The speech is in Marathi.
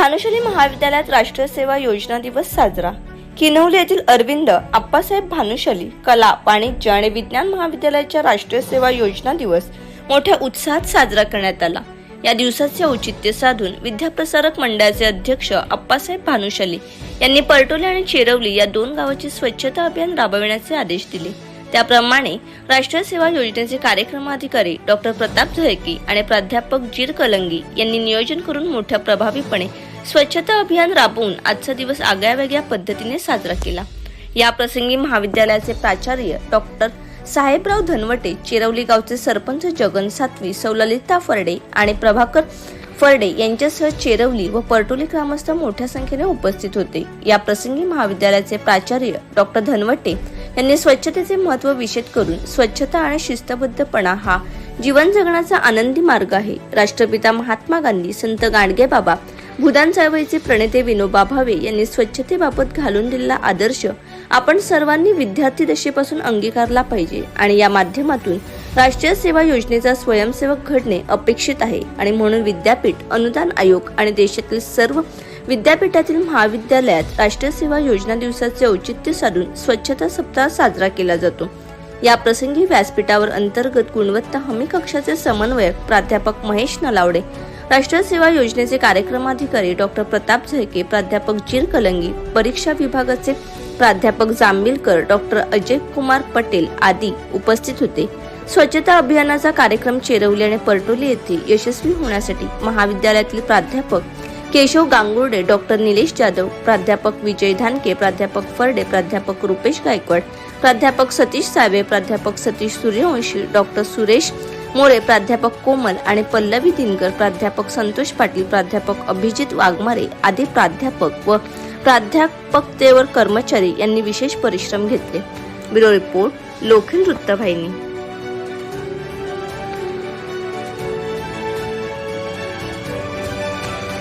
भानुशाली महाविद्यालयात राष्ट्रीय सेवा योजना दिवस साजरा. किनवले येथील अरविंद आप्पासाहेब भानुशाली कला वाणिज्य आणि विज्ञान महाविद्यालयाच्या राष्ट्रीय सेवा योजना दिवस मोठ्या उत्साहात साजरा करण्यात आला. या दिवसाचे औचित्य साधून विद्याप्रसारक मंडळाचे अध्यक्ष आप्पासाहेब भानुशाली यांनी परटोली आणि चेरवली या दोन गावाची स्वच्छता अभियान राबविण्याचे आदेश दिले. त्याप्रमाणे राष्ट्रीय सेवा योजनेचे कार्यक्रमाधिकारी डॉक्टर प्रताप झळकी आणि प्राध्यापक जीर कलंगी यांनी नियोजन करून मोठ्या प्रभावीपणे स्वच्छता अभियान राबवून आजचा दिवस आगळ्या पद्धतीने साजरा केला. या प्रसंगी महाविद्यालयाचे प्राचार्य डॉक्टर साहेबराव धनवटे चिरवली गावचे सरपंच जगन सातवी सौललिता फरडे आणि प्रभाकर फरडे यांच्यासह चेरवली व परटोली ग्रामस्थ मोठ्या संख्येने उपस्थित होते. या प्रसंगी महाविद्यालयाचे प्राचार्य डॉक्टर धनवटे यांनी स्वच्छतेचे महत्त्व विशेष करून स्वच्छता आणि शिस्तबद्धपणा हा जीवन जगण्याचा आनंदी मार्ग आहे. राष्ट्रपिता महात्मा गांधी संत गाडगेबाबा बाबा भूदान चळवळीचे प्रणेते विनोबा भावे यांनी स्वच्छतेबाबत घालून दिलेला आदर्श आपण सर्वांनी विद्यार्थी दशेपासून अंगीकारला पाहिजे आणि या माध्यमातून राष्ट्रीय सेवा योजनेचा स्वयंसेवक घडणे अपेक्षित आहे. आणि म्हणून विद्यापीठ अनुदान आयोग आणि देशातील सर्व विद्यापीठातील महाविद्यालयात राष्ट्रीय सेवा योजना दिवसाचे औचित्य साधून स्वच्छता सप्ताह साजरा केला जातो. या प्रसंगी व्यासपीठावर अंतर्गत गुणवत्ता हमी कक्षाचे समन्वयक प्राध्यापक महेश नलावडे राष्ट्रीय सेवा योजनेचे कार्यक्रमाधिकारी डॉक्टर प्रताप झळके प्राध्यापक जीर कलंगी परीक्षा विभागाचे प्राध्यापक जांभीलकर डॉक्टर अजय कुमार पटेल आदी उपस्थित होते. स्वच्छता अभियानाचा कार्यक्रम चेरवली आणि परटोली येथे यशस्वी होण्यासाठी महाविद्यालयातील प्राध्यापक केशव गांगुर्डे डॉक्टर निलेश जाधव प्राध्यापक विजय धानके प्राध्यापक फरडे प्राध्यापक रुपेश गायकवाड प्राध्यापक सतीश सावे प्राध्यापक सतीश सूर्यवंशी डॉक्टर सुरेश मोरे प्राध्यापक कोमल आणि पल्लवी दिनकर प्राध्यापक संतोष पाटील प्राध्यापक अभिजित वाघमारे आदी प्राध्यापक व प्राध्यापकतेवर कर्मचारी यांनी विशेष परिश्रम घेतले. ब्युरो रिपोर्ट लोखिल वृत्तवाहिनी.